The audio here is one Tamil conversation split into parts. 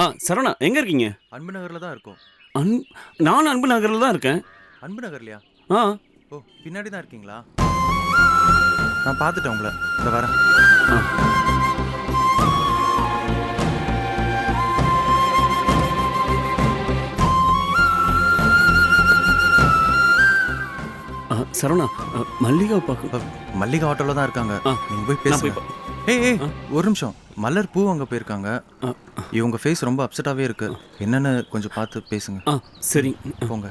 ஆ சரவணா எங்க இருக்கீங்க? அன்பு நகர்ல தான் இருக்கும். அன் நானும் அன்பு நகரில் தான் இருக்கேன். அன்பு நகர்லையா? ஆ. ஓ பின்னாடி தான் இருக்கீங்களா? நான் பார்த்துட்டேன் உங்களை. இந்த வரேன். ஆ, சரவணா ஆ, மல்லிகாவை பார்க்க மல்லிகா ஆட்டோல தான் இருக்காங்க. ஆ, நீங்க போய் நான் போய் பேசுங்க. ஏய் ஏய். ஒரு நிமிஷம். மலர் பூ அங்க போயிருக்காங்க. இவங்க ஃபேஸ் ரொம்ப அப்செட்டாவே இருக்கு. என்னன்னு கொஞ்சம் பார்த்து பேசுங்க. ஆ சரி. போங்க.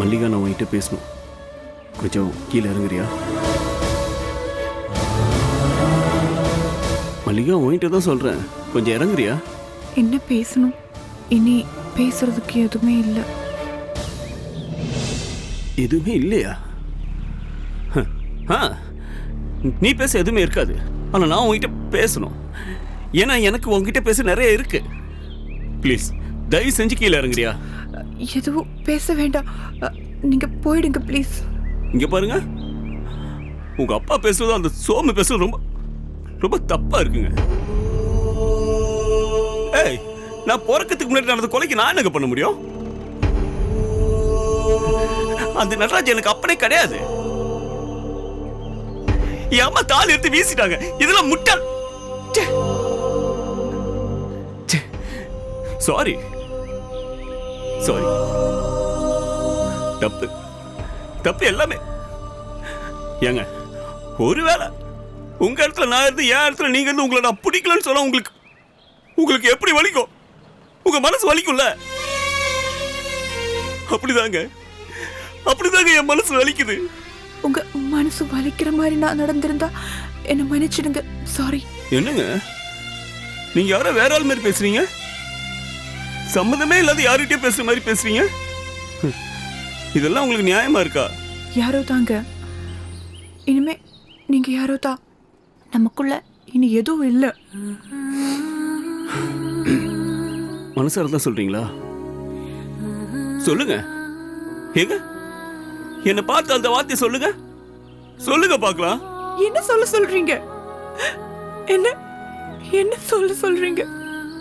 மல்லிகா நான் உங்ககிட்ட பேசணும். கொஞ்சம் கீழே இறங்குறியா? மல்லிகா உங்ககிட்ட தான் சொல்கிறேன் கொஞ்சம் இறங்குறியா? என்ன பேசணும்? இனி பேசுறதுக்கு எதுவுமே இல்லை. எதுவுமே இல்லையா? நீ பேச எதுவுமே இருக்காது. ஆனால் நான் உங்ககிட்ட பேசணும். ஏன்னா எனக்கு உங்ககிட்ட பேச நிறைய இருக்கு. ப்ளீஸ் தயவு செஞ்சு கீழே இறங்குறியா? எதுவும் பேச வேண்டாம். நீங்க போயிடுங்க ப்ளீஸ் இங்க பாருங்க. உங்க அப்பா பேசுறது அந்த சோமு பேசுறது ரொம்ப ரொம்ப தப்பா இருக்குங்க. நான் பிறக்கிறதுக்கு முன்னாடி நடந்த கொலைக்கு நான் என்ன பண்ண முடியும்? அந்த நடராஜ் எனக்கு அப்பனே கிடையாது. என் அம்மா தாலி எடுத்து வீசிட்டாங்க. இதெல்லாம் முட்டாள் சாரி சாரி தப்பு. தப்பு எல்லாமே. ஏங்க ஒருவேளை உங்க இடத்துல நான் இருந்து என் இடத்துல நீங்க இருந்து உங்களை நான் பிடிக்கலன்னு சொன்னா உங்களுக்கு உங்களுக்கு எப்படி வலிக்கும்? உங்க மனசு வலிக்கும்ல? அப்படிதாங்க. அப்படிதாங்க என் மனசு வலிக்குது. உங்க மனசு வலிக்கிற மாதிரி நான் நடந்திருந்தா என்னை மன்னிச்சிடுங்க. சாரி என்னங்க? நீங்க யாரோ வேற ஆள் மாதிரி பேசுறீங்க? சம்மந்தமே இல்லாத யார்கிட்டயும் பேசுற மாதிரி பேசுறீங்க. இதெல்லாம் உங்களுக்கு நியாயமா இருக்கா? யாரோ தாங்க. இனிமே நீங்க யாரோ தான். நமக்குள்ள இனி எதுவும் இல்லை. மனசார தான் சொல்றீங்களா? சொல்லுங்க. ஏங்க? என்ன பார்த்து அந்த வார்த்தையை சொல்லுங்க. சொல்லுங்க பார்க்கலாம். என்ன சொல்ல சொல்றீங்க? என்ன? என்ன சொல்ல சொல்றீங்க?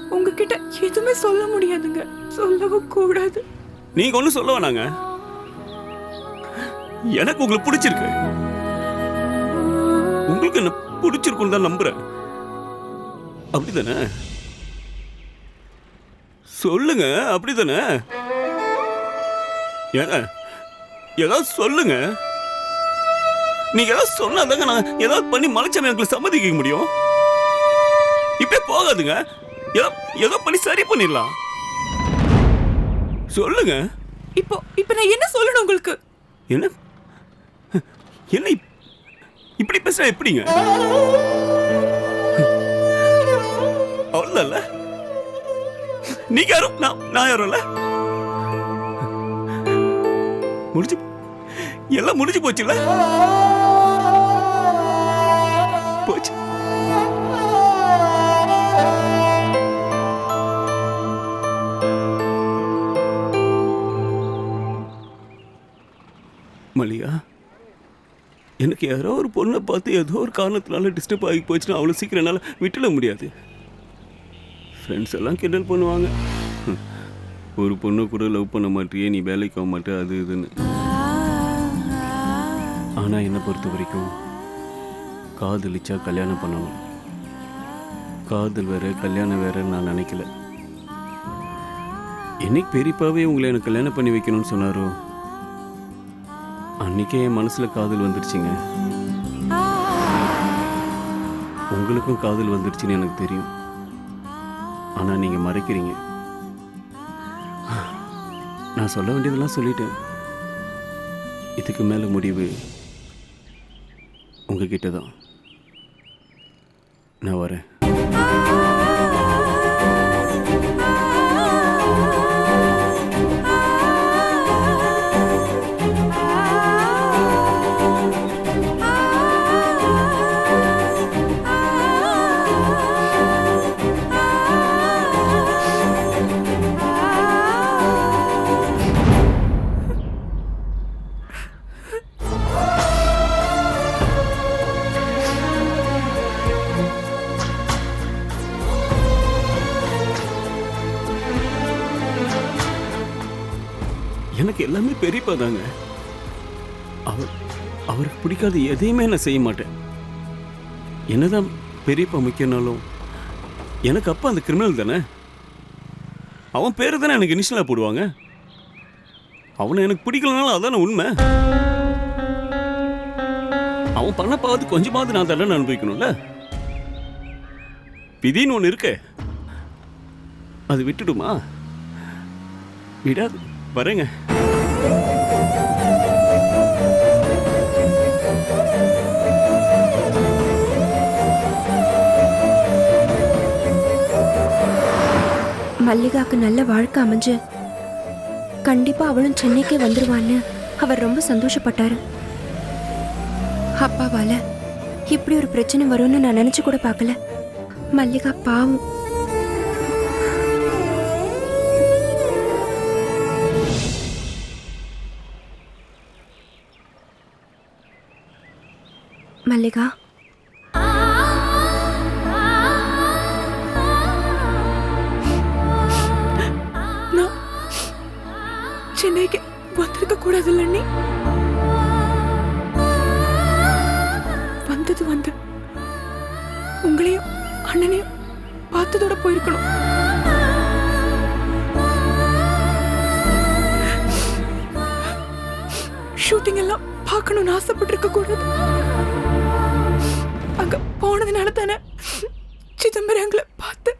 உங்ககிட்ட எதுவுமே சொல்ல முடியாதுங்க. சொல்லவும் கூடாது. நீங்க ஒண்ணும் சொல்ல வேணாங்க. எனக்கு உங்களுக்கு பிடிச்சிருக்கு. உங்களுக்கு என்ன பிடிச்சிருக்குன்னு தான் நம்புறேன். அப்படிதானே? சொல்லுங்க அப்படிதானே? ஏதாவது சொல்லுங்க. நீங்க ஏதாவது சொன்னாதாங்க நான் ஏதாவது பண்ணி மலைச்சாமி உங்களுக்கு சம்மதிக்க முடியும். இப்பே போகாதுங்க. ஏதோ பண்ணி சரி பண்ணிடலாம். சொல்லுங்க. இப்போ இப்போ நான் என்ன சொல்லணும் உங்களுக்கு? என்ன? என்ன இப்- இப்படி பேசுறா எப்படிங்க? அவ்வளோதான்ல? நீங்க யாரும் நான் நான் யாரும்ல முடிஞ்சு எல்லாம் முடிஞ்சு போச்சுல்ல? போச்சு. மலியா எனக்கு யாரோ ஒரு பொண்ணை பார்த்து ஏதோ ஒரு காரணத்தினால டிஸ்டர்ப் ஆகி போச்சுன்னா அவ்வளோ சீக்கிரம் என்னால் விட்டுட முடியாது. ஃப்ரெண்ட்ஸ் எல்லாம் கிண்டல் பண்ணுவாங்க. ஒரு பொண்ணு கூட லவ் பண்ண மாட்டியே நீ வேலைக்கு போக மாட்டே அது இதுன்னு. ஆனால் என்னை பொறுத்த வரைக்கும் காதலிச்சா கல்யாணம் பண்ணணும். காதல் வேற கல்யாணம் வேறன்னு நான் நினைக்கல. என்னைக்கு பெரியப்பாவே உங்களை எனக்கு கல்யாணம் பண்ணி வைக்கணும்னு சொன்னாரோ? அன்னைக்கே என் மனசில் காதல் வந்துருச்சுங்க. உங்களுக்கும் காதல் வந்துருச்சுன்னு எனக்கு தெரியும். ஆனால் நீங்கள் மறைக்கிறீங்க. நான் சொல்ல வேண்டியதெல்லாம் சொல்லிட்டேன். இதுக்கு மேலே முடிவு உங்ககிட்ட தான் நான் வரேன். எல்லாமே தாங்க அவர் அவருக்கு பிடிக்காத எதையுமே நான் செய்ய மாட்டேன். என்னதான் பெரியப்பா முக்கியனாலும் எனக்கு அப்பா அந்த கிரிமினல் தானே? அவன் பேர் தானே எனக்கு இனிஷியலாக போடுவாங்க? அவனை எனக்கு பிடிக்கலனாலும் அதான உண்மை? அவன் பண்ண பார்த்து கொஞ்சமாவது நான் தண்டனை அனுபவிக்கணும்ல? விதின்னு ஒன்று இருக்கே. அது விட்டுடுமா? விடாது வரேங்க. மல்லிகாக்கு நல்ல வாழ்க்கை அமைஞ்சு கண்டிப்பா அவளும் சென்னைக்கே வந்துருவான்னு அவர் ரொம்ப சந்தோஷப்பட்டாரு. அப்பாவால இப்படி ஒரு பிரச்சனை வரும்னு நான் நினைச்சு கூட பார்க்கல. மல்லிகா பாவம். மல்லிகா? சென்னைக்கு வந்திருக்க கூடாது இல்லண்ணி வந்தது வந்து உங்களையும் அண்ணனையும் பார்த்ததோட போயிருக்கணும். ஷூட்டிங் எல்லாம் பார்க்கணும்னு ஆசைப்பட்டிருக்க கூடாது. அங்க போனதுனால தானே சிதம்பரங்களை பார்த்து.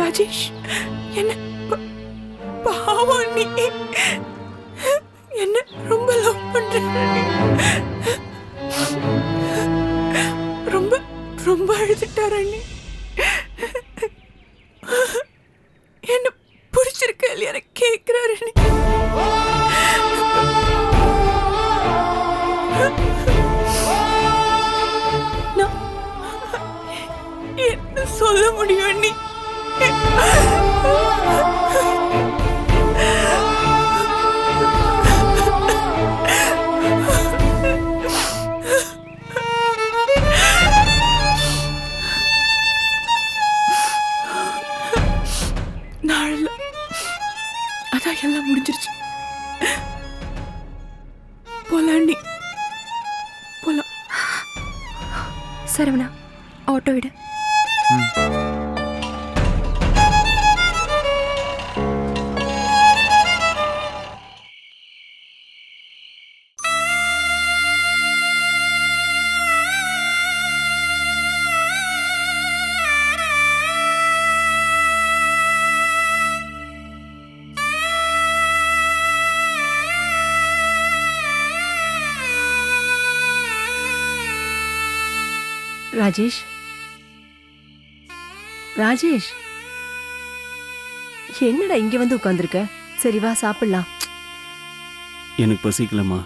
ராஜேஷ் ராஜேஷ் ராஜேஷ். என்னடா இங்க வந்து உட்காந்துருக்க சரி வா சாப்பிடலாம். எனக்கு பசிக்கலம்மா.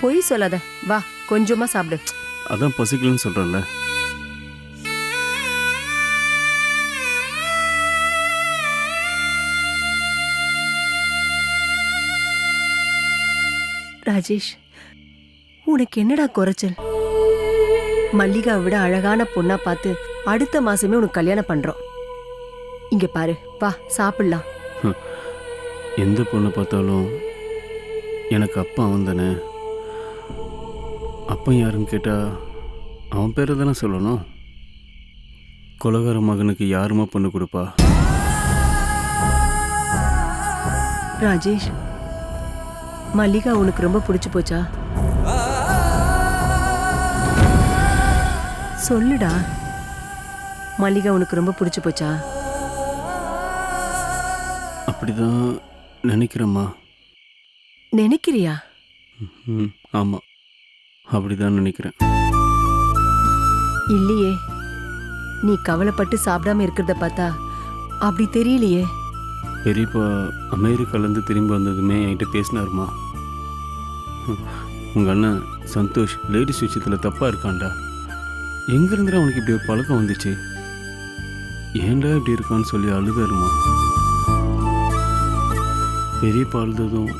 பொய் சொல்லாத. வா கொஞ்சமா சாப்பிடு. அதான் பசிக்கலன்னு சொல்கிறேன்ல ராஜேஷ் உனக்கு என்னடா குறைச்சல்? மல்லிகாவை விட அழகான பொண்ணா பார்த்து அடுத்த மாசமே உனக்கு கல்யாணம் பண்றோம். இங்க பாரு வா சாப்பிடலாம். எந்த பொண்ணை பார்த்தாலும் எனக்கு அப்பா அவன் தானே. அப்பா யாருன்னு கேட்டால் அவன் பேரை தானே சொல்லணும்? கொலகார மகனுக்கு யாருமா பொண்ணு கொடுப்பா? ராஜேஷ் மல்லிகா உனக்கு ரொம்ப பிடிச்சு போச்சா? சொல்லுடா. மல்லிகா உனக்கு ரொம்ப பிடிச்சு போச்சா? அப்படிதான் நினைக்கிறேம்மா. நினைக்கிறியா? ம் ஆமாம் அப்படிதான் நினைக்கிறேன். இல்லையே. நீ கவலைப்பட்டு சாப்பிடாம இருக்கிறத பார்த்தா அப்படி தெரியலையே. பெரியப்பா அமெரிக்காலேருந்து திரும்பி வந்ததுமே என்கிட்ட பேசினாருமா உங்கள் அண்ணன் சந்தோஷ் லேடிஸ் விஷயத்தில் தப்பாக இருக்கான்டா. எங்கேருந்து அவனுக்கு இப்படி ஒரு பழக்கம் வந்துச்சு? ஏன்டா இப்படி இருக்கான்னு சொல்லி அழுதாருமா? பெரியப்பா அழுததும்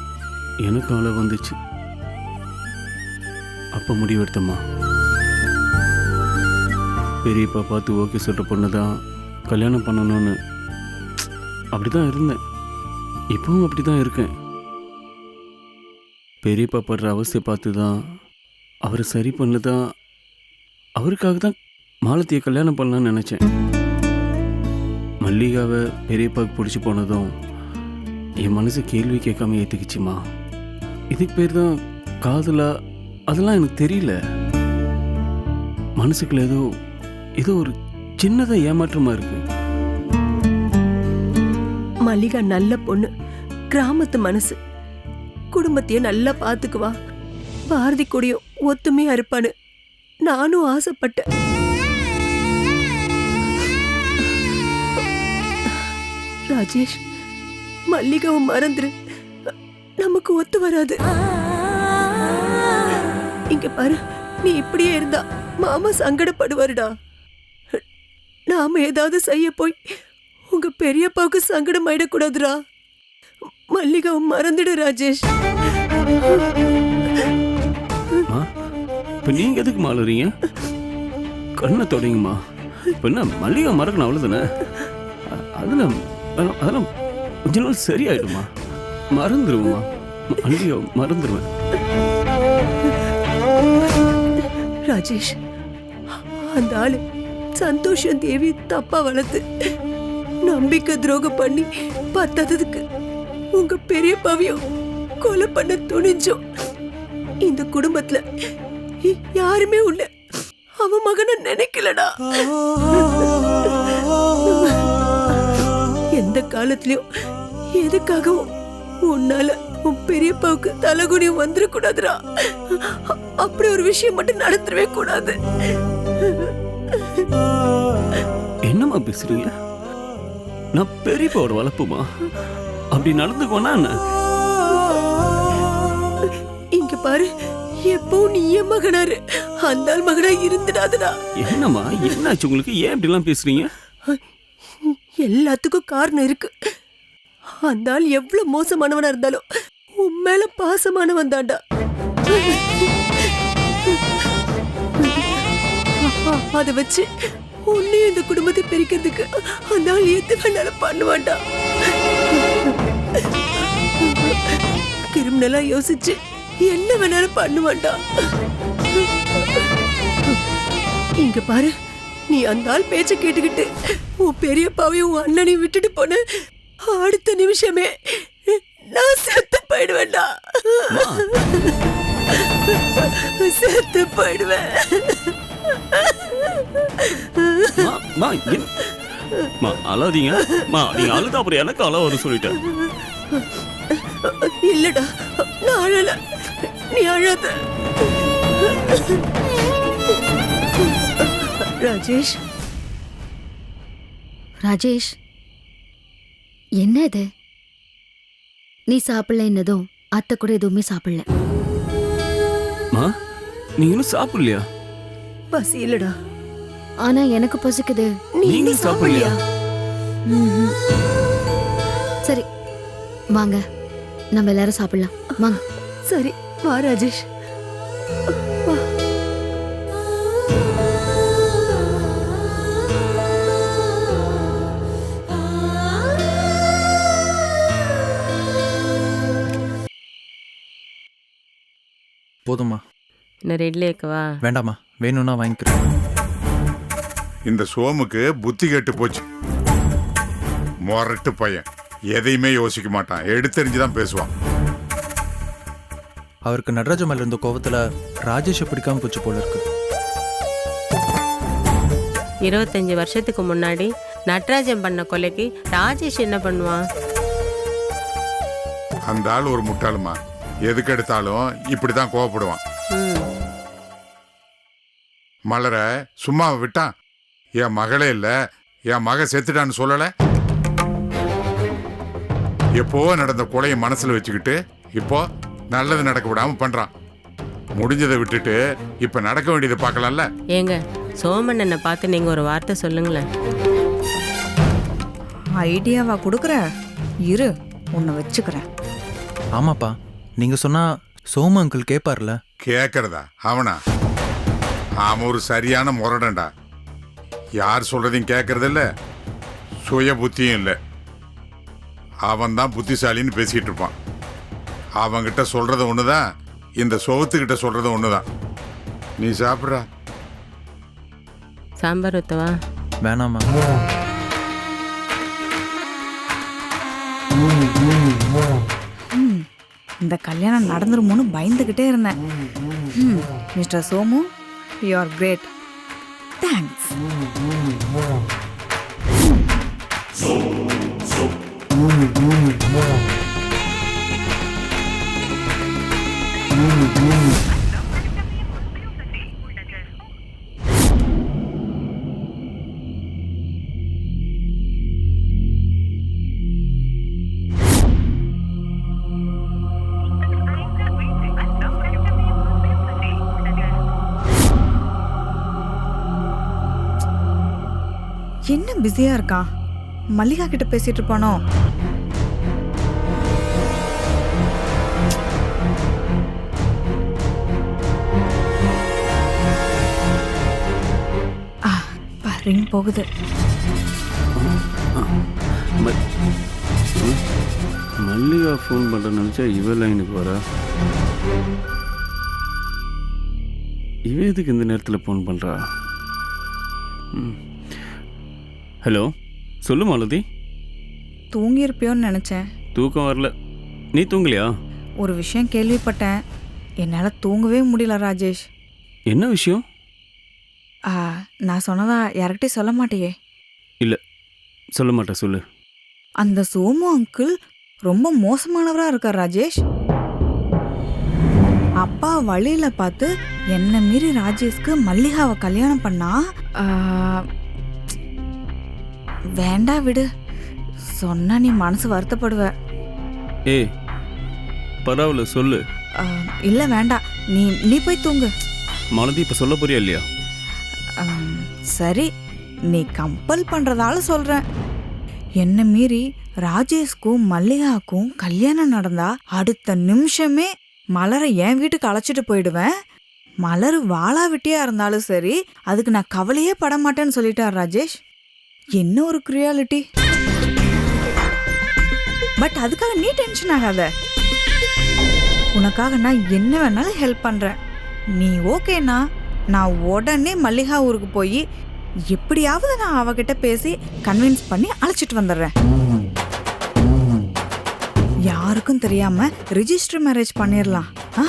எனக்கு அழ வந்துச்சு. அப்போ முடிவெடுத்தம்மா. பெரியப்பா பார்த்து ஓகே சொல்கிற பொண்ணு தான் கல்யாணம் பண்ணணும்னு. அப்படிதான் இருந்தேன். இப்பவும் அப்படிதான் இருக்கேன். பெரியப்பா படுற அவசியம் பார்த்து தான் அவரை சரி பண்ணதான் அவருக்காக தான் மாலத்தியை கல்யாணம் பண்ணலான்னு நினச்சேன். மல்லிகாவை பெரியப்பாவுக்கு பிடிச்சி போனதும் என் மனசு கேள்வி கேட்காம ஏற்றுக்குச்சுமா இதுக்கு பேர் தான் காதலா? அதெல்லாம் எனக்கு தெரியல. மனசுக்குள்ள ஏதோ ஏதோ ஒரு சின்னதாக ஏமாற்றமாக இருக்கு. மல்லிகா நல்ல பொண்ணு. கிராமத்து மனசு. குடும்பத்தையும் நல்லா பார்த்துக்குவா பாரதி கூடயும் ஒத்துமையா இருப்பான்னு நானும் ஆசைப்பட்டேன். ராஜேஷ் மல்லிகாவை மறந்துரு. நமக்கு ஒத்து வராது. இங்க பாரு நீ இப்படியே இருந்தா மாமா சங்கடப்படுவாருடா. நாம ஏதாவது செய்ய போய் உங்க பெரியப்பாவுக்கு சங்கடம் ஆயிடக்கூடாதுடா. மல்லிகாவை மறந்துடு ராஜேஷ். மா இப்போ நீங்கள் எதுக்கு மாளுறீங்க கண்ணை தொடங்குமா இப்போ என்ன மல்லிகை மறக்கணும் அவ்வளோதானே அதில் அதெல்லாம் அதெல்லாம் கொஞ்ச நாள் சரியாயிடுமா மறந்துடுவோம்மா மல்லிகை மறந்துடுவேன் ராஜேஷ் அந்த ஆளு சந்தோஷம் தேவி தப்பா வளர்த்து நம்பிக்கை துரோகம் பண்ணி பத்தாததுக்கு உங்க பெரியப்பாவையும் கொலை பண்ண துணிஞ்சோம். இந்த குடும்பத்துல யாருமே உள்ள அவன் மகனை நினைக்கலடா. எந்த காலத்திலயும் எதுக்காகவும் உன்னால உன் பெரியப்பாவுக்கு தலகுனியும் வந்துடக்கூடாதுடா அ- அப்படி ஒரு விஷயம் மட்டும் நடந்துடவே கூடாது. என்னம்மா பேசுறீங்க? நான் பெரியப்பாவோட வளர்ப்புமா? அப்படி நடந்துக்கோனா என்ன? இங்க பாரு எப்பவும் நீ என் மகனாரு. அந்த மகனா இருந்துடாதடா. என்னம்மா என்னாச்சு உங்களுக்கு? ஏன் இப்படிலாம் பேசுறீங்க? எல்லாத்துக்கும் காரணம் இருக்கு. அந்த ஆள் எவ்வளவு மோசமானவனா இருந்தாலும் உன் மேல பாசமானவன் தாண்டா அதை வச்சு உன்னையும் இந்த குடும்பத்தை பிரிக்கிறதுக்கு அந்த ஆள் எது வேணாலும் பண்ணுவாண்டா கிரிமினலா யோசிச்சு என்ன வேணாலும் பண்ணுவாண்டா இங்க பாரு நீ அந்த ஆள் பேச்ச கேட்டுக்கிட்டு பெரியப்பாவையும் உன் அண்ணனையும் விட்டுட்டு போன அடுத்த நிமிஷமே நான் செத்து போயிடுவேன்டா. செத்து போயிடுவேன். அழாதீங்க. மா நீங்க அழுத அப்புறம் எனக்கு அழ வரும் சொல்லிட்டேன். இல்லடா நான் அழல. நீ அழாத. ராஜேஷ் ராஜேஷ் என்ன இது நீ சாப்பிடல என்னதும் அத்தை கூட எதுவுமே சாப்பிடல. மா நீங்க இன்னும் சாப்பிடலையா? பசி இல்லடா. ஆனா எனக்கு பசிக்குது. நீ நீங்களும் இன்னும் சாப்பிடலையா. சரி வாங்க. நம்ம எல்லாரும் சாப்பிடலாம். வாங்க. சரி வா ராஜேஷ். வா போதுமா இன்னும் ரெட்லி வைக்கவா வேண்டாம்மா வேணும்னா வாங்கிக்கிறேன். இந்த சோமுக்கு புத்தி கெட்டு போச்சு. மொரட்டு பையன். எதையுமே யோசிக்க மாட்டான். எடுத்தெறிஞ்சுதான் பேசுவான். அவருக்கு நடராஜ மேல இருந்த கோவத்துல ராஜேஷை பிடிக்காம போச்சு போல இருக்கு. இருபத்தஞ்சி வருஷத்துக்கு முன்னாடி நட்ராஜன் பண்ண கொலைக்கு ராஜேஷ் என்ன பண்ணுவான்? அந்த ஆள் ஒரு முட்டாளுமா எதுக்கு எடுத்தாலும் இப்படிதான் கோவப்படுவான். ம் மலர சும்மா விட்டான் என் மகளே இல்ல. என் மக செத்துட்டான்னு சொல்லல? எப்போ நடந்த கொலையை மனசுல வச்சுக்கிட்டு இப்போ நல்லது நடக்க விடாம பண்றான். முடிஞ்சதை விட்டுட்டு இப்ப நடக்க வேண்டியதை பார்க்கலாம்ல? ஏங்க சோமண்ணனை பார்த்து நீங்கள் ஒரு வார்த்தை சொல்லுங்களேன். ஐடியாவா கொடுக்குற? இரு உன்னை வச்சுக்கிறேன். ஆமாப்பா. நீங்க சொன்னா சோமு அங்கிள் கேட்பார்ல கேக்குறதா? அவனா? அவன் ஒரு சரியான முரடன்டா. யார் சொல்றதையும் கேட்கறது இல்ல சுய புத்தியும் இல்ல. அவன் தான் புத்திசாலின்னு பேசிக்கிட்டு இருப்பான் அவன்கிட்ட சொல்றது ஒண்ணுதான் இந்த சோகத்துக்கிட்ட சொல்றது ஒண்ணுதான். நீ சாப்பிட்றா. சாம்பார் ஊற்றவா வேணாம்மா. இந்த கல்யாணம் நடந்துருமோன்னு பயந்துக்கிட்டே இருந்தேன். Mister Somu you are great என்ன பிஸியா இருக்கான் மல்லிகா கிட்ட பேசிட்டு இருப்பானோ? ஆ, பா, ரிங் போகுது. மல்லிகா ஃபோன் பண்ணுற நினச்சா இவ லைனுக்கு வர? இவ எதுக்கு இந்த நேரத்தில் ஃபோன் பண்ணுறா ம். ஹலோ சொல்லு மாலதி. தூங்கியிருப்பியோன்னு நினைச்சேன். தூக்கம் வரல. நீ தூங்கலையா? ஒரு விஷயம் கேள்விப்பட்டேன். என்னால் தூங்கவே முடியல ராஜேஷ். என்ன விஷயம்? ஆ, நான் சொன்னதா யார்கிட்டயும் சொல்ல மாட்டியே. இல்லை சொல்ல மாட்டேன் சொல்லு. அந்த சோமு அங்கிள் ரொம்ப மோசமானவரா இருக்கார் ராஜேஷ். அப்பா வழியில பார்த்து என்ன மீறி ராஜேஷ்க்கு மல்லிகாவை கல்யாணம் பண்ணா ஆ, வேண்டா விடு. சொன்னா நீ மனசு வருத்தப்படுவ. ஏய் பரவாயில்ல சொல்லு. இல்ல வேண்டாம் நீ நீ போய் தூங்கு. மாலதி இப்போ சொல்ல போறியா இல்லையா? சரி. நீ கம்பல் பண்றதால சொல்றேன் என்ன மீறி ராஜேஷ்க்கும் மல்லிகாக்கும் கல்யாணம் நடந்தா அடுத்த நிமிஷமே மலரை என் வீட்டுக்கு அழைச்சிட்டு போயிடுவேன். மலர் வாளா வெட்டியா இருந்தாலும் சரி அதுக்கு நான் கவலையே பட மாட்டேன்னு சொல்லிட்டார் ராஜேஷ். என்ன ஒரு க்ரியாலிட்டி பட் அதுக்காக நீ டென்ஷன் ஆகாத. உனக்காக நான் என்ன வேணாலும் ஹெல்ப் பண்ணுறேன் நீ ஓகேனா நான் உடனே மல்லிகா ஊருக்கு போய் எப்படியாவது நான் அவகிட்ட பேசி கன்வின்ஸ் பண்ணி அழைச்சிட்டு வந்துடுறேன். யாருக்கும் தெரியாம ரிஜிஸ்டர் மேரேஜ் பண்ணிடலாம். ஆ?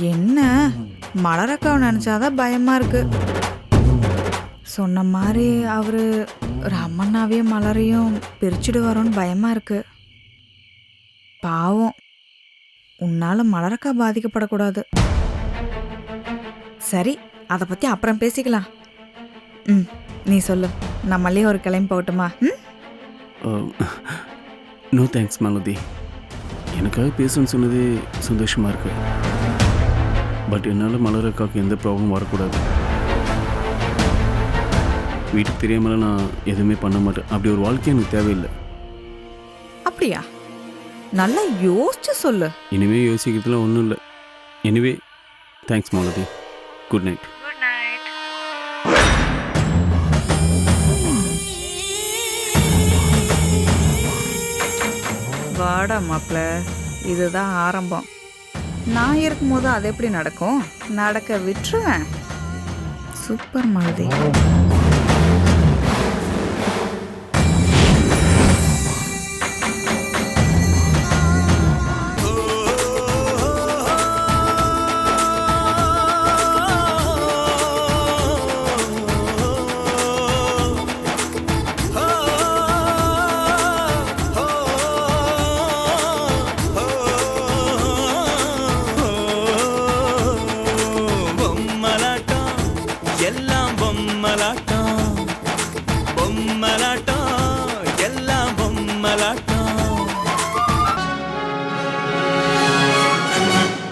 என்ன? மலரக்காவை நினச்சாதான் பயமா இருக்கு. சொன்ன மாதிரி அவர் ரமண்ணாவையும் மலரையும் பிரிச்சுடுவாரோன்னு பயமாக இருக்கு. பாவம். உன்னால் மலரக்கா பாதிக்கப்படக்கூடாது. சரி அதை பற்றி அப்புறம் பேசிக்கலாம். ம் நீ சொல்லு. நான் மல்லிகை ஒரு கிளம்பி போகட்டுமா? ம்? நோ தேங்க்ஸ் மலதி எனக்காக பேசணும்னு சொன்னதே சந்தோஷமாக இருக்கு. பட் என்னால் மலரக்காவுக்கு எந்த ப்ராப்ளம் வரக்கூடாது. வீட்டுக்கு தெரியாமல நான் எதுவுமே பண்ண மாட்டேன். அப்படி ஒரு வாழ்க்கை எனக்கு தேவையில்லை. அப்படியா? நல்லா யோசிச்சு சொல்லு. இனிமே யோசிக்கிறதுலாம் ஒன்றும் இல்லை. Anyway thanks Malathi. Good night வாடா மாப்பிள்ள இதுதான் ஆரம்பம். நான் இருக்கும்போது அது எப்படி நடக்கும்? நடக்க விட்டுருவேன். சூப்பர் மாலதி.